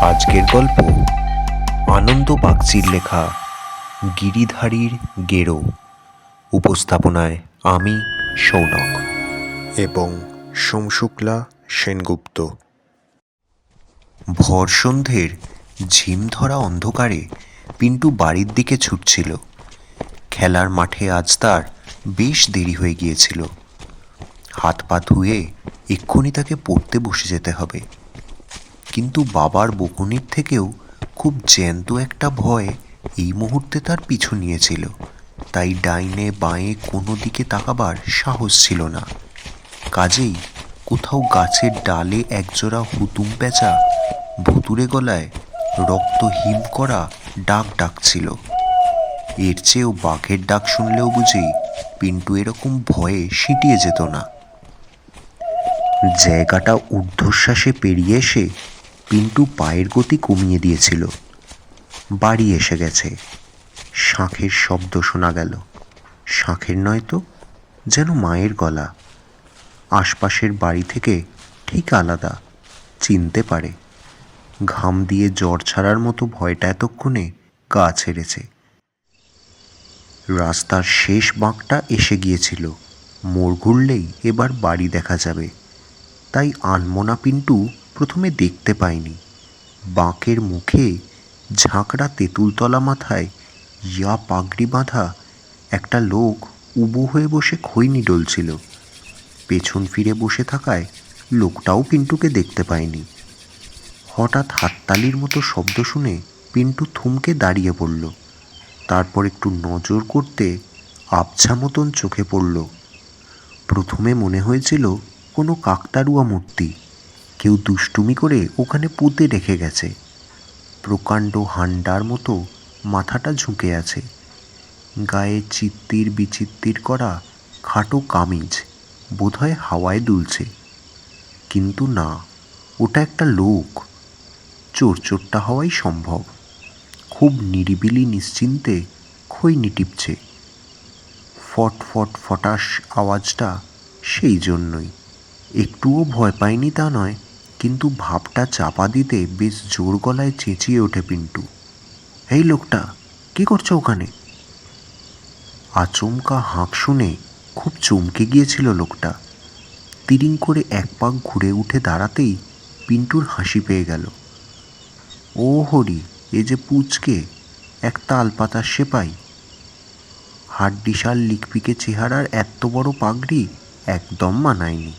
আজকের গল্প আনন্দ বাগচির লেখা গিরিধারীর গেরো। উপস্থাপনায় আমি, সৌনক এবং সোমশুক্লা সেনগুপ্ত। ভর সন্ধ্যের ঝিম ধরা অন্ধকারে পিন্টু বাড়ির দিকে ছুটছিল। খেলার মাঠে আজ তার বেশ দেরি হয়ে গিয়েছিল। হাত পা ধুয়ে এক্ষুনি তাকে পড়তে বসে যেতে হবে। কিন্তু বাবার বকুনির থেকেও খুব জ্যান্ত একটা ভয় এই মুহূর্তে তার পিছু নিয়েছিল। তাই ডাইনে বাঁয়ে কোনো দিকে তাকাবার সাহস ছিল না। কাজেই কোথাও গাছের ডালে একজোড়া হুতুম পেঁচা ভুতুরে গলায় রক্ত হিম করা ডাক ডাকছিল। এর চেয়েও বাঘের ডাক শুনলেও বুঝি পিন্টু এরকম ভয়ে সিঁটিয়ে যেত না। জায়গাটা ঊর্ধ্বশ্বাসে পেরিয়ে এসে পিন্টু পায়ের গতি কমিয়ে দিয়েছিল। বাড়ি এসে গেছে। শাঁখের শব্দ শোনা গেল। শাঁখের নয় তো, যেন মায়ের গলা। আশপাশের বাড়ি থেকে ঠিক আলাদা, চিনতে পারে। ঘাম দিয়ে জ্বর ছাড়ার মতো ভয়টা এতক্ষণে গা ছেড়েছে। রাস্তার শেষ বাঁকটা এসে গিয়েছিল। মোড় ঘুরলেই এবার বাড়ি দেখা যাবে। তাই আনমোনা পিন্টু প্রথমে দেখতে পায়নি বাঁকের মুখে ঝাঁকড়া তেঁতুলতলা মাথায় ইয়া পাগড়ি বাঁধা একটা লোক উবু হয়ে বসে খৈনি ডলছিল। পেছন ফিরে বসে থাকায় লোকটাও পিন্টুকে দেখতে পায়নি। হঠাৎ হাততালির মতো শব্দ শুনে পিন্টু থমকে দাঁড়িয়ে পড়ল। তারপর একটু নজর করতে আবছা মতন চোখে পড়ল। প্রথমে মনে হয়েছিল কোনো কাকতারুয়া মূর্তি। কেউ দুষ্টুমি করে ওখানে পুঁতে রেখে গেছে। প্রকাণ্ড হান্ডার মতো মাথাটা ঝুঁকে আছে। গায়ে চিত্তির বিচিত্তির করা খাটো কামিজ বোধহয় হাওয়ায় দুলছে। কিন্তু না, ওটা একটা লোক। চোরচোরটা হওয়াই সম্ভব। খুব নিরিবিলি নিশ্চিন্তে খৈনি টিপছে। ফট ফট ফটাস আওয়াজটা সেই জন্যই। একটুও ভয় পায়নি তা নয়। কিন্তু ভাবটা চাপা দিতে বেশ জোর গলায় চেঁচিয়ে ওঠে পিন্টু। এই লোকটা, কি করছ ওখানে? আচমকা হাঁক শুনে খুব চমকে গিয়েছিল লোকটা। তিরিং করে এক পাক ঘুরে উঠে দাঁড়াতেই পিন্টুর হাসি পেয়ে গেল। ও হরি, এ যে পুচকে, এক তালপাতার সেপাই। হাড্ডিশাল লিকপিকে চেহারার এত বড় পাগড়ি একদম মানায়নি।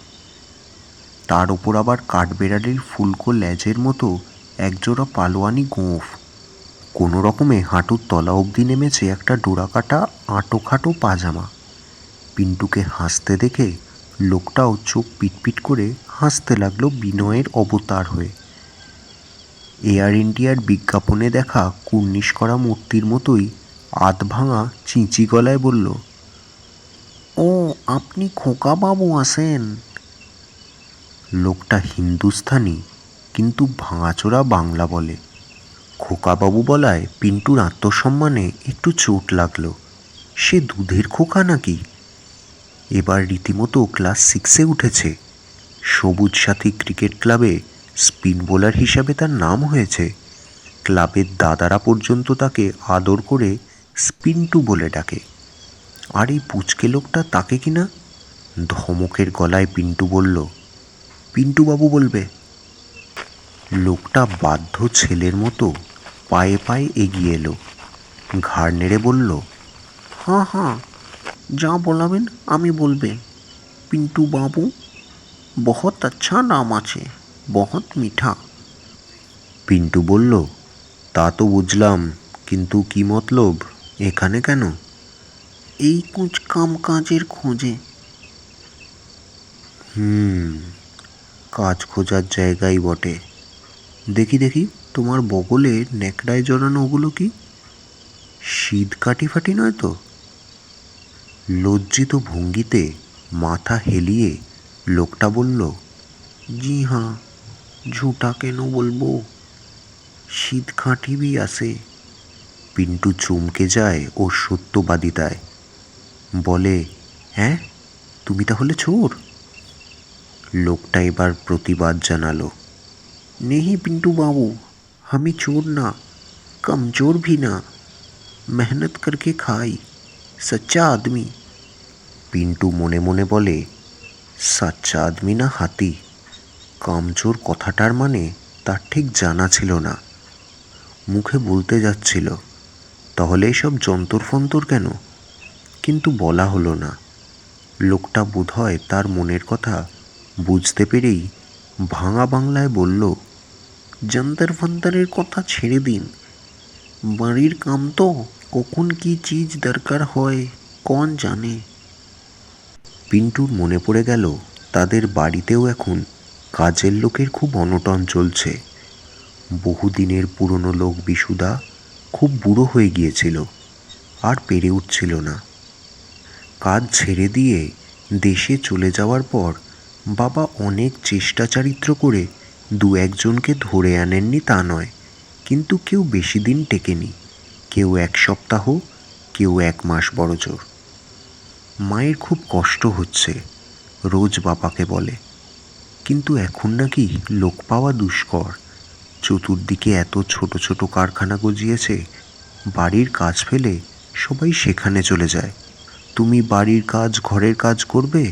তার ওপর আবার কাঠবেড়ালির ফুলকো ল্যাজের মতো একজোড়া পালোয়ানি গোঁফ। কোনো রকমে হাঁটুর তলা অবধি নেমেছে একটা ডোরাকাটা আঁটো খাটো পাজামা। পিন্টুকে হাসতে দেখে লোকটাও চোখ পিটপিট করে হাসতে লাগল বিনয়ের অবতার হয়ে। এয়ার ইন্ডিয়ার বিজ্ঞাপনে দেখা কুর্নিশ করা মূর্তির মতোই আধ ভাঙা চিঁচি গলায় বলল, ও, আপনি খোকাবাবু আসেন লোকটা হিন্দুস্থানি, কিন্তু ভাঙাচোরা বাংলা বলে। খোকাবাবু বলায় পিন্টুর আত্মসম্মানে একটু চোট লাগল। সে দুধের খোকা নাকি? এবার রীতিমতো ক্লাস সিক্সে উঠেছে। সবুজ সাথী ক্রিকেট ক্লাবে স্পিন বোলার হিসাবে তার নাম হয়েছে। ক্লাবের দাদারা পর্যন্ত তাকে আদর করে স্পিন্টু বলে ডাকে। আর এই পুচকে লোকটা তাকে কিনা? ধমকের গলায় পিন্টু বলল পিন্টু বাবু বলবে, লোকটা বাধ্য ছেলের মতো পায়ে পায়ে এগিয়ে এলো। ঘাড় নেড়ে বলল হ্যাঁ হ্যাঁ যা বলাবেন আমি বলবে। পিন্টু বাবু বহুত আচ্ছা নাম আছে, বহুত মিঠা। পিন্টু বলল, তা তো বুঝলাম, কিন্তু কি মতলব, এখানে কেন? এই কুচ কাম কাজের খোঁজে। হুম কাজ খোঁজার জায়গাই বটে। দেখি দেখি, তোমার বগলে ন্যাকড়ায় জড়ানো ওগুলো কি? শীত কাটি ফাটি নয় তো? লজ্জিত ভঙ্গিতে মাথা হেলিয়ে লোকটা বলল, জি হ্যাঁ ঝুটা কেন বলব? শীত খাঁটিবি আসে। পিন্টু চমকে যায় ও সত্যবাদিতায়। বলে হ্যাঁ তুমি তাহলে চোর? লোকটা এবার প্রতিবাদ জানালো নেহি পিন্টু বাবু আমি চোর না कमजोर भी ना मेहनत करके खाई सच्चा आदमी পিন্টু মনে মনে বলে সাচ্চা আদমি না হাতি কামচোর কথাটার মানে তার ঠিক জানা ছিল না মুখে বলতে যাচ্ছিল তাহলে এসব যন্তর ফন্তর কেন কিন্তু বলা হলো না লোকটা বোধহয় তার মনের কথা বুঝতে পেরেই ভাঙা বাংলায় বলল যন্তর ফন্তরের কথা ছেড়ে দিন। বাড়ির কাম তো কখন কি চিজ দরকার হয়, কোন জানে? পিন্টুর মনে পড়ে গেল, তাদের বাড়িতেও এখন কাজের লোকের খুব অনটন চলছে। বহুদিনের পুরনো লোক বিশুদা খুব বুড়ো হয়ে গিয়েছিল, আর পেরে উঠছিল না। কাজ ছেড়ে দিয়ে দেশে চলে যাওয়ার পর বাবা অনেক চেষ্টা চারিত্র করে দু একজনকে ধরে আনেননি তা নয়, কিন্তু কেউ বেশি দিন টেকেনি, কেউ এক সপ্তাহ, কেউ এক মাস বড়জোর মায়ের খুব কষ্ট হচ্ছে, রোজ বাবাকে বলে। কিন্তু এখন নাকি লোক পাওয়া দুষ্কর, চতুর্দিকে এত ছোট ছোট কারখানা গজিয়েছে, বাড়ির কাজ ফেলে সবাই সেখানে চলে যায়। তুমি বাড়ির কাজ, ঘরের কাজ করবে?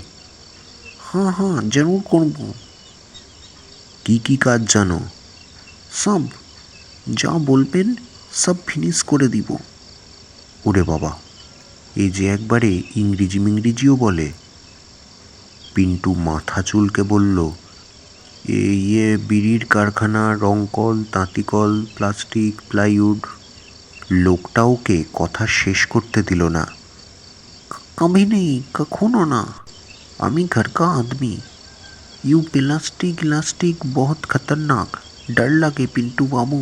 হ্যাঁ হ্যাঁ জরুর করব। কি কি কাজ জানো? সব, যা বলবেন সব ফিনিশ করে দিব। ওরে বাবা, এই যে একবারে ইংরেজি মিংরেজিও বলে। পিন্টু মাথা চুলকে বলল ইয়ে বিড়ির কারখানা, রংকল, তাঁতিকল, প্লাস্টিক, প্লাইউড। লোকটা ওকে কথা শেষ করতে দিল না। কभी নেই, কখনো না। আমি ঘর কা আদমি ইউ প্লাস্টিক ইলাস্টিক বহুত খতরনাক ডর লাগে পিন্টু বাবু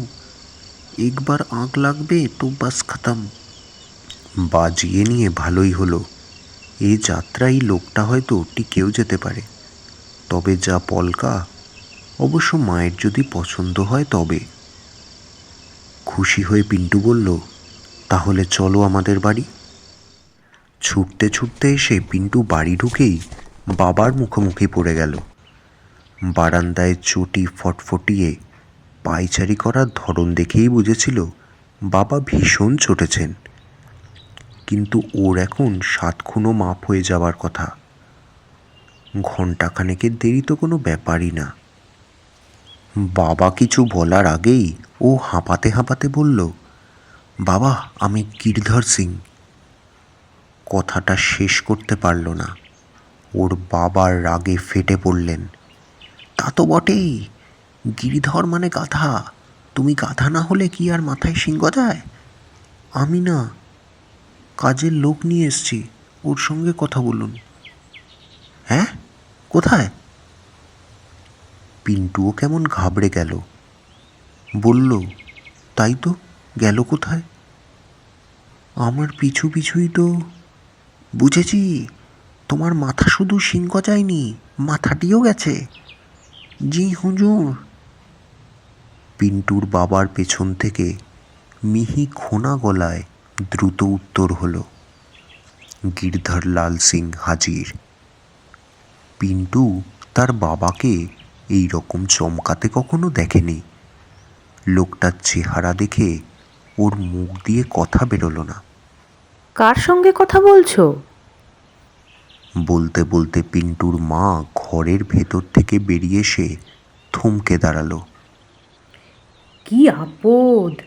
একবার আঁক লাগবে তো বাস খতম বাজিয়ে নিয়ে ভালোই হলো এই যাত্রায় লোকটা হয়তো টিকেও যেতে পারে তবে যা পলকা অবশ্য মায়ের যদি পছন্দ হয় তবে খুশি হয়ে পিন্টু বলল তাহলে চলো আমাদের বাড়ি ছুটতে ছুটতে এসে পিন্টু বাড়ি ঢুকেই বাবার মুখোমুখি পড়ে গেল। বারান্দায় চটি ফটফটিয়ে পায়চারি করার ধরন দেখেই বুঝেছিল বাবা ভীষণ চটেছেন। কিন্তু ওর এখন সাত মাপ হয়ে যাওয়ার কথা। ঘণ্টাখানেকের দেরি তো কোনো ব্যাপারই না। বাবা কিছু বলার আগেই ও হাঁপাতে হাঁপাতে বলল, বাবা, আমি গিরধর সিং। কথাটা শেষ করতে পারল না। ওর বাবার রাগে ফেটে পড়লেন। তা তো বটেই। গিরিধর মানে গাধা। তুমি গাধা না হলে কি আর মাথায় সিংহ যায় আমি না। কাজের লোক নিয়ে এসছি। ওর সঙ্গে কথা বলুন। হ্যাঁ? কোথায়? পিন্টুও কেমন ঘাবড়ে গেল। বলল, তাই তো, গেল কোথায়? আমার পিছু পিছুই তো বুঝেছি। তোমার মাথা শুধু সিংহ যায়নি মাথাটিও গেছে। জি হুজুর। পিন্টুর বাবার পেছন থেকে মিহি খোনা গলায় দ্রুত উত্তর হলো, গিরধর লাল সিং হাজির। পিন্টু তার বাবাকে এই রকম চমকাতে কখনো দেখেনি। লোকটার চেহারা দেখে ওর মুখ দিয়ে কথা বেরোলো না। কার সঙ্গে কথা বলছো? বলতে বলতে পিন্টুর মা ঘরের ভেতর থেকে বেরিয়ে এসে থমকে দাঁড়াল। কি আপদ!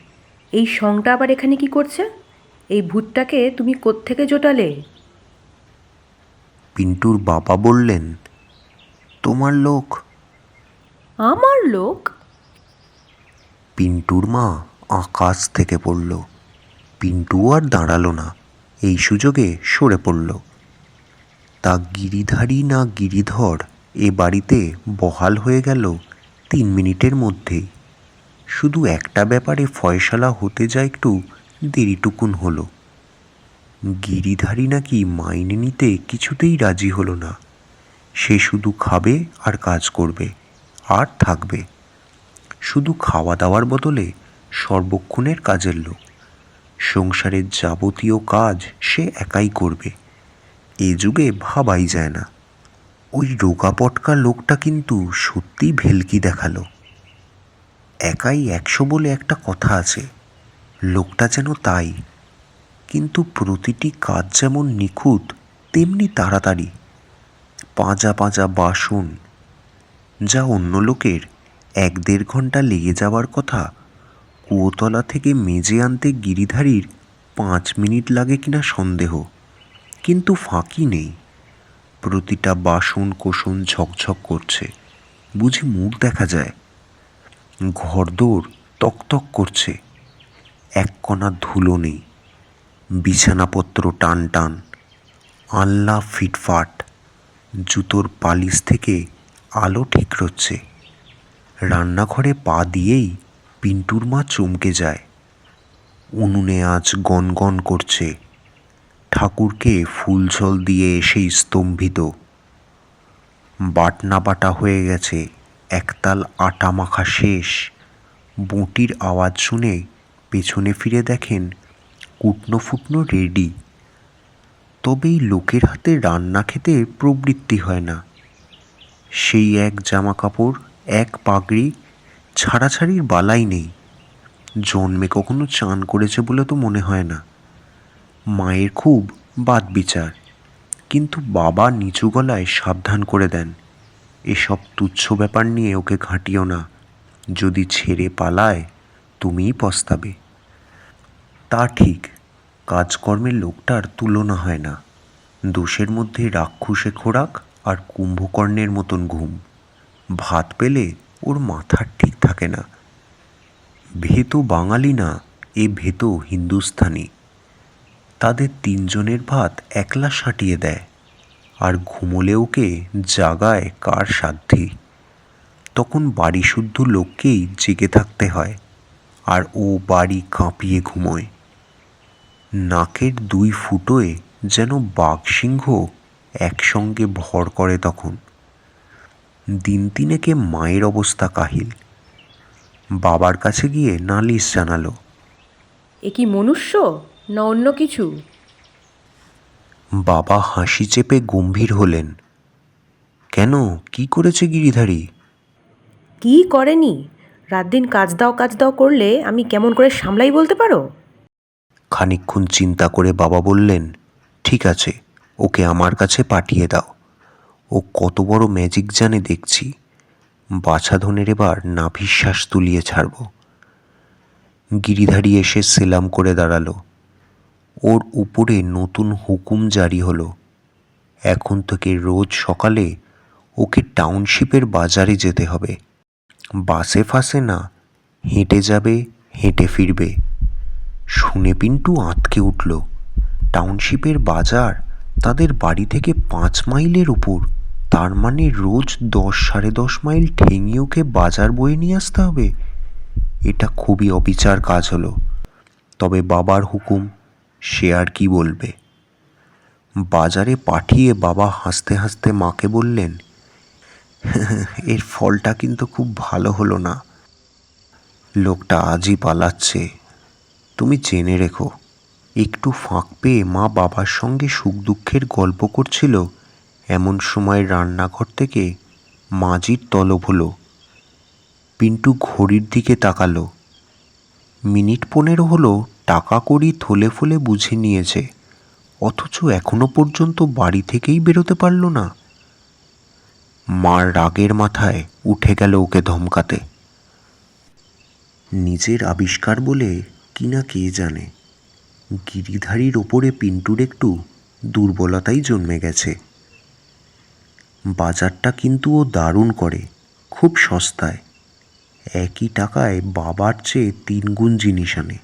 এই সংটা আবার এখানে কি করছে? এই ভূতটাকে তুমি কোত্থেকে জোটালে? পিন্টুর বাবা বললেন তোমার লোক। আমার লোক? পিন্টুর মা আকাশ থেকে পড়ল। পিন্টু আর দাঁড়াল না। এই সুযোগে সরে পড়ল। তা গিরিধারী না গিরিধর এ বাড়িতে বহাল হয়ে গেল তিন মিনিটের মধ্যেই শুধু একটা ব্যাপারে ফয়সালা হতে যা একটু দেরিটুকুন হলো। গিরিধারী নাকি মাইনে নিতে কিছুতেই রাজি হলো না। সে শুধু খাবে আর কাজ করবে, আর থাকবে। শুধু খাওয়া দাওয়ার বদলে সর্বক্ষণের কাজের লোক। সংসারের যাবতীয় কাজ সে একাই করবে। এ যুগে ভাবাই যায় না। ওই রোগা পটকা লোকটা কিন্তু সত্যিই ভেলকি দেখাল। একাই একশো বলে একটা কথা আছে, লোকটা যেন তাই। কিন্তু প্রতিটি কাজ যেমন নিখুঁত, তেমনি তাড়াতাড়ি। পাঁজা পাঁজা বাসন, যা অন্য লোকের এক দেড় ঘণ্টা লেগে যাওয়ার কথা কুয়োতলা থেকে মেজে আনতে গিরিধারীর পাঁচ মিনিট লাগে কিনা সন্দেহ, কিন্তু ফাঁকি নেই। প্রতিটা বাসন কোসন ঝকঝক করছে, বুঝি মুখ দেখা যায়। ঘরদোর তকতক করছে এক কণা ধুলো নেই, বিছানাপত্র টান টান আল্লাহ ফিটফাট, জুতোর পালিশ থেকে আলো ঠিক রচ্ছে রান্নাঘরে পা দিয়েই পিন্টুর মা চমকে যায়। উনুনে আজ গনগন করছে। ঠাকুরকে ফুল জল দিয়ে এসেই স্তম্ভিত। বাটনা বাটা হয়ে গেছে, একতাল আটা মাখা শেষ। বঁটির আওয়াজ শুনে পেছনে ফিরে দেখেন কুটনো ফুটনো রেডি। তবেই লোকের হাতে রান্না খেতে প্রবৃত্তি হয় না। সেই এক জামা কাপড় এক পাগড়ি ছাড়াছাড়ির বালাই নেই। জন্মে কখনো চান করেছে বলে তো মনে হয় না। মায়ের খুব বাদ বিচার। কিন্তু বাবা নিচু গলায় সাবধান করে দেন। এসব তুচ্ছ ব্যাপার নিয়ে ওকে ঘাঁটিও না। যদি ছেড়ে পালায়, তুমিই পস্তাবে। তা ঠিক, কাজকর্মের লোকটার তুলনা হয় না। দোষের মধ্যে রাক্ষসে খোরাক আর কুম্ভকর্ণের মতন ঘুম। ভাত পেলে ওর মাথার ঠিক থাকে না। ভেতো বাঙালি না, এ ভেতো হিন্দুস্থানি। তাদের তিনজনের ভাত একলা সাঁটিয়ে দেয়, আর ঘুমোলে ওকে জাগায় কার সাধ্যি। তখন বাড়ি শুদ্ধ লোককেই জেগে থাকতে হয়, আর ও বাড়ি কাঁপিয়ে ঘুমোয়। নাকের দুই ফুটোয় যেন বাঘসিংহ একসঙ্গে ভর করে তখন। দিন তিনেকে মায়ের অবস্থা কাহিল। বাবার কাছে গিয়ে নালিশ জানালো। এ কি মনুষ্য না অন্য কিছু? বাবা হাসি চেপে গম্ভীর হলেন। কেন? কি করেছে গিরিধারী? কি করেনি? রাত দিন কাজ দাও কাজ দাও করলে আমি কেমন করে সামলাই বলতে পারো? খানিকক্ষণ চিন্তা করে বাবা বললেন ঠিক আছে ওকে আমার কাছে পাঠিয়ে দাও। ও কত বড় ম্যাজিক জানে দেখছি। বাছাধনের এবার নাভিশ্বাস তুলিয়ে ছাড়ব। গিরিধারী এসে সেলাম করে দাঁড়াল। ওর উপরে নতুন হুকুম জারি হলো। এখন থেকে রোজ সকালে ওকে টাউনশিপের বাজারে যেতে হবে। বাসে ফাসে না, হেঁটে যাবে, হেঁটে ফিরবে। শুনে পিন্টু আঁতকে উঠল। টাউনশিপের বাজার তাদের বাড়ি থেকে পাঁচ মাইলের উপর। তার মানে রোজ দশ সাড়ে দশ মাইল ঠেঙিয়ে ওকে বাজার বয়ে নিয়ে আসতে হবে? এটা খুবই অবিচার কাজ হলো। তবে বাবার হুকুম, সে আর কি বলবে? বাজারে পাঠিয়ে বাবা হাসতে হাসতে মাকে বললেন, এর ফলটা কিন্তু খুব ভালো হলো না। লোকটা আজই পালাচ্ছে। তুমি জেনে রেখো, একটু ফাঁক পেয়ে মা বাবার সঙ্গে সুখ দুঃখের গল্প করছিল। এমন সময় রান্নাঘর থেকে মাজির তলব হলো। পিন্টু ঘড়ির দিকে তাকালো। মিনিট পনেরো হলো টাকা কড়ি থলে ফলে বুঝে নিয়েছে, অথচ এখনও পর্যন্ত বাড়ি থেকেই বেরোতে পারল না। মার রাগের মাথায় উঠে গেল ওকে ধমকাতে। নিজের আবিষ্কার বলে কিনা কে জানে, গিরিধারীর ওপরে পিন্টুর একটু দুর্বলতাই জন্মে গেছে। বাজারটা কিন্তু ও দারুণ করে, খুব সস্তায়। একই টাকায় বাবার চেয়ে তিনগুণ জিনিস আনে।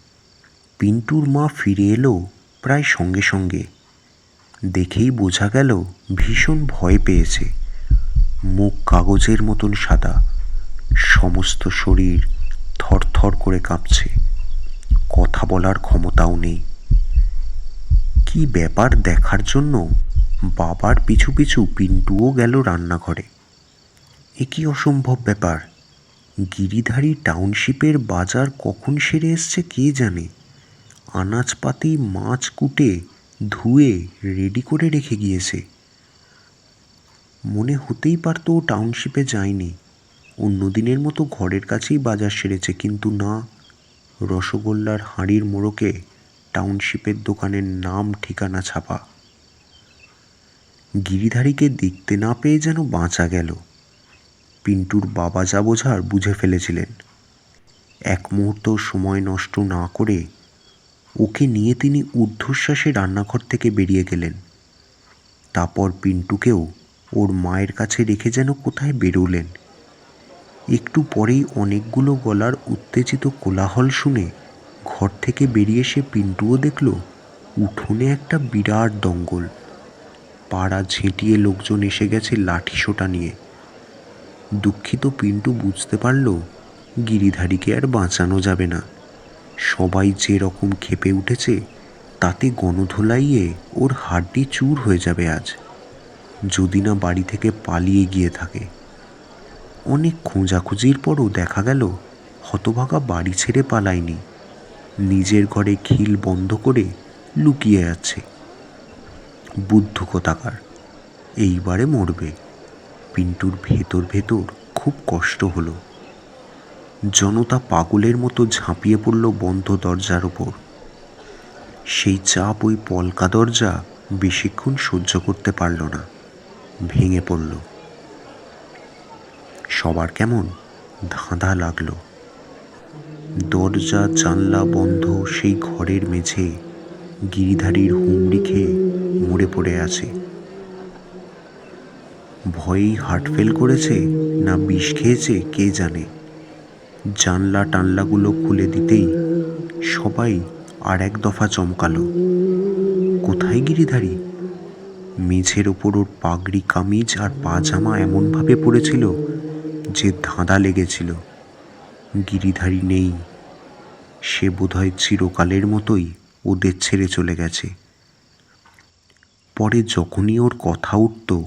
পিন্টুর মা ফিরে এলো প্রায় সঙ্গে সঙ্গে। দেখেই বোঝা গেল ভীষণ ভয় পেয়েছে। মুখ কাগজের মতন সাদা, সমস্ত শরীর থরথর করে কাঁপছে। কথা বলার ক্ষমতাও নেই। কি ব্যাপার দেখার জন্য বাবার পিছু পিছু পিন্টুও গেল রান্নাঘরে। এ কি অসম্ভব ব্যাপার? গিরিধারী টাউনশিপের বাজার কখন সেরে এসছে কে জানে? আনাজপাতি, মাছ কুটে, ধুয়ে রেডি করে রেখে গিয়েছে। মনে হতেই পারতো ও টাউনশিপে যায়নি। অন্য দিনের মতো ঘরের কাছেই বাজার সেরেছে, কিন্তু না, রসগোল্লার হাঁড়ির মোড়কে টাউনশিপের দোকানের নাম ঠিকানা ছাপা। গিরিধারীকে দেখতে না পেয়ে যেন বাঁচা গেল। পিন্টুর বাবা যা বোঝার বুঝে ফেলেছিলেন। এক মুহূর্ত সময় নষ্ট না করে ওকে নিয়ে তিনি ঊর্ধ্বশ্বাসে রান্নাঘর থেকে বেরিয়ে গেলেন। তারপর পিন্টুকেও ওর মায়ের কাছে রেখে যেন কোথায় বেরোলেন। একটু পরেই অনেকগুলো গলার উত্তেজিত কোলাহল শুনে ঘর থেকে বেরিয়ে এসে পিন্টুও দেখল, উঠোনে একটা বিরাট দঙ্গল। পাড়া ঝেঁটিয়ে লোকজন এসে গেছে লাঠি সোটা নিয়ে। দুঃখিত পিন্টু বুঝতে পারল, গিরিধারীকে আর বাঁচানো যাবে না। সবাই যে রকম খেপে উঠেছে, তাতে গণধোলাইয়ে ওর হাড্ডি চুর হয়ে যাবে আজ। যদি না বাড়ি থেকে পালিয়ে গিয়ে থাকে। অনেক খোঁজাখুঁজির পরও দেখা গেল, হতভাগা বাড়ি ছেড়ে পালায়নি। নিজের ঘরে খিল বন্ধ করে লুকিয়ে আছে। বুদ্ধ কোথাকার এইবারে মরবে। পিন্টুর ভেতর ভেতর খুব কষ্ট হলো। জনতা পাগলের মতো ঝাঁপিয়ে পড়ল বন্ধ দরজার ওপর সেই চাপ ওই পলকা দরজা বেশিক্ষণ সহ্য করতে পারল না। ভেঙে পড়ল। সবার কেমন ধাঁধা লাগল। দরজা, জানলা বন্ধ, সেই ঘরের মেঝে গিরিধারীর হুমড়ি খেয়ে মরে পড়ে আছে। ভয়েই হার্ট ফেল করেছে না বিষ খেয়েছে, কে জানে? জানলা টানলাগুলো খুলে দিতেই সবাই আর এক দফা চমকালো। কোথায় গিরিধারী? মেঝের ওপর ওর পাগড়ি কামিজ আর পাজামা এমনভাবে পড়েছিল যে ধাঁধা লেগেছিল। গিরিধারী নেই। সে বোধহয় চিরকালের মতোই ওদের ছেড়ে চলে গেছে। পরে যখনই ওর কথা উঠত,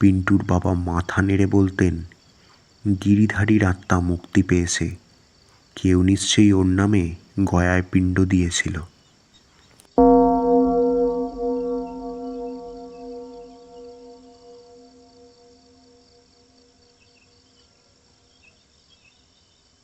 পিন্টুর বাবা মাথা নেড়ে বলতেন, গিরিধারীর আত্মা মুক্তি পেয়েছে। কেউ নিশ্চয়ই ওর নামে গয়ায় পিণ্ড দিয়েছিল।